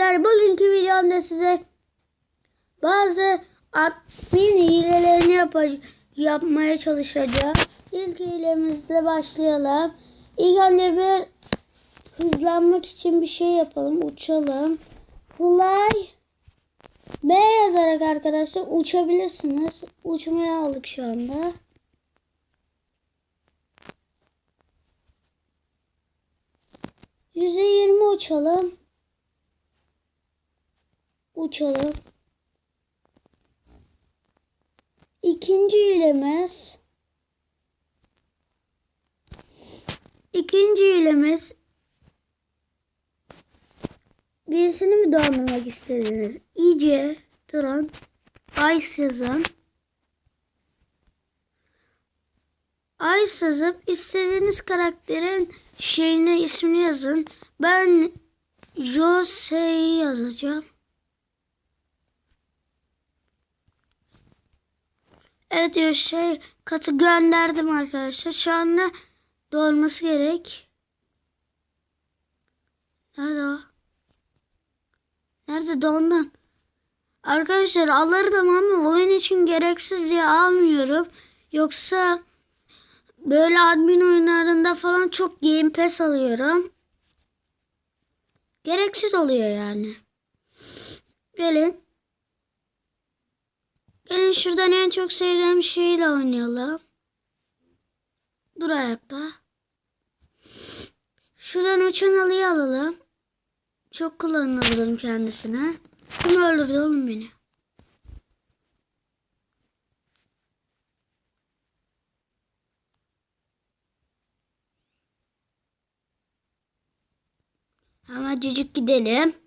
arkadaşlar bugünkü videomda size bazı admin hilelerini yapa- yapmaya çalışacağım. İlk hilemizle başlayalım. İlk önce bir hızlanmak için bir şey yapalım. Uçalım. Fly B yazarak arkadaşlar uçabilirsiniz. Uçmaya aldık şu anda. Yüzde yirmi uçalım. Uçalım. İkinci hilemiz. İkinci hilemiz. Birisini mi doğrulamak istediniz? İyice duran. Ice yazın. Ice yazıp istediğiniz karakterin şeyine ismini yazın. Ben Jose'yi yazacağım. Evet diyor şey katı gönderdim arkadaşlar. Şu anda doğurması gerek. Nerede o? Nerede dondan? Arkadaşlar alırdım ama oyun için gereksiz diye almıyorum. Yoksa böyle admin oyunlarında falan çok game pass alıyorum. Gereksiz oluyor yani. Gelin. Gelin şuradan en çok sevdiğim şeyle oynayalım. Dur ayakta. Şuradan uçan alıyı alalım. Çok kullanılırım kendisine. Kim öldürdü oğlum beni? Hemen cicik gidelim.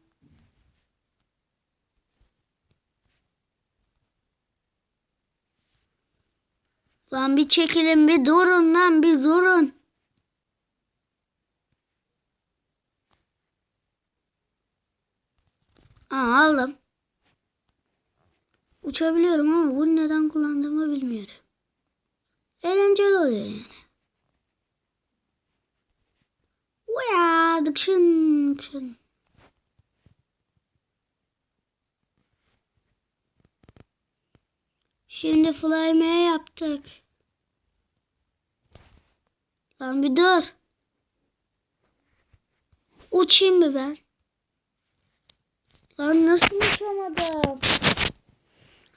Lan bir çekilin bir durun lan bir durun. Aa, aldım. Uçabiliyorum ama bunu neden kullandığımı bilmiyorum. Eğlenceli oluyor yani. Uya dıkşın dıkşın. Şimdi fly me yaptık. Lan bir dur. Uçayım mı ben? Lan nasıl uçamadım?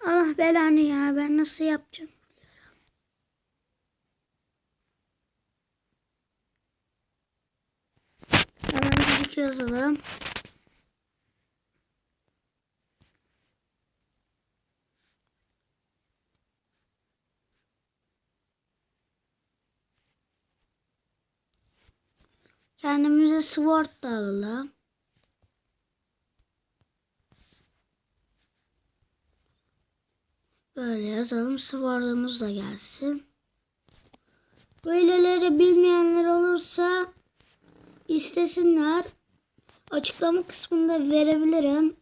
Allah belanı ya ben nasıl yapacağım? Hemen çocuk yazalım. Kendimize sword da alalım. Böyle yazalım. Sword'umuz da gelsin. Böyleleri bilmeyenler olursa istesinler. Açıklama kısmında verebilirim.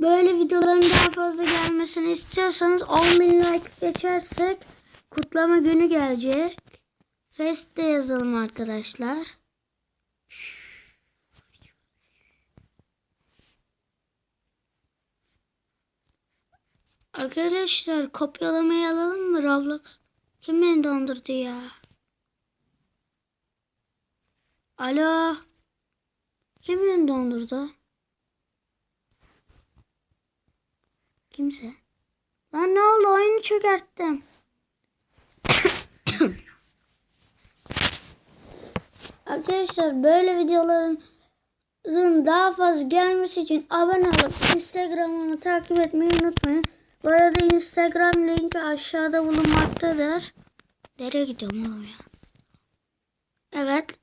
Böyle videoların daha fazla gelmesini istiyorsanız 10.000 like geçersek kutlama günü gelecek. Fest de yazalım arkadaşlar. Arkadaşlar kopyalamayı alalım mı Roblox? Kim beni dondurdu ya? Alo. Kim beni dondurdu? Kimse. Lan ne oldu? Oyunu çökerttim. Arkadaşlar böyle videoların daha fazla gelmesi için abone olup Instagram'ını takip etmeyi unutmayın. Bu arada Instagram linki aşağıda bulunmaktadır. Nereye gidiyorum oğlum ya? Evet.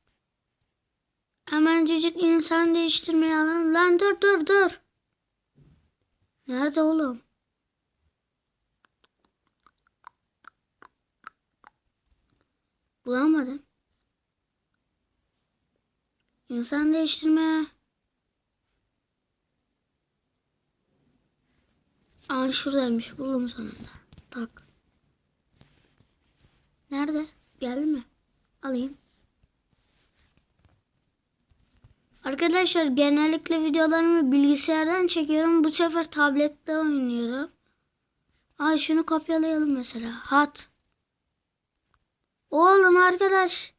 Hemencecik insan değiştirmeyi alalım. Lan dur dur dur. Nerede oğlum? Bulamadım. İnsan değiştirme. Aa şuradaymış. Buldum sonunda. Tak. Nerede? Geldi mi? Alayım. Arkadaşlar genellikle videolarımı bilgisayardan çekiyorum. Bu sefer tablette oynuyorum. Ay şunu kopyalayalım mesela. Hat. Oğlum arkadaş.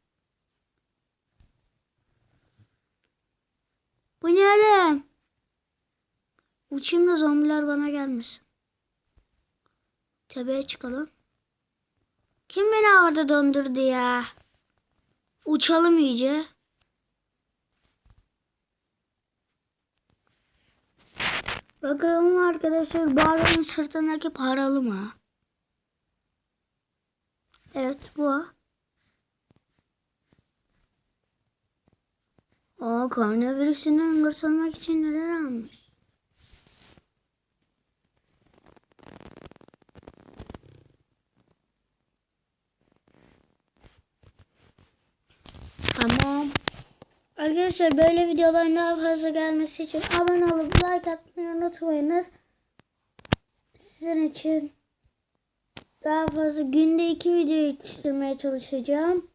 Bu ne oğlum? Uçayım da zombiler bana gelmesin. Tepeye çıkalım. Kim beni havada döndürdü ya? Uçalım iyice. Bakalım arkadaşlar adamın sırtındaki paralı mı? Evet bu. O koronavirüsünden kurtulmak için neler almış? Tamam. Arkadaşlar böyle videoların daha fazla gelmesi için abone olup like atmayı unutmayınız. Sizin için daha fazla günde iki video yetiştirmeye çalışacağım.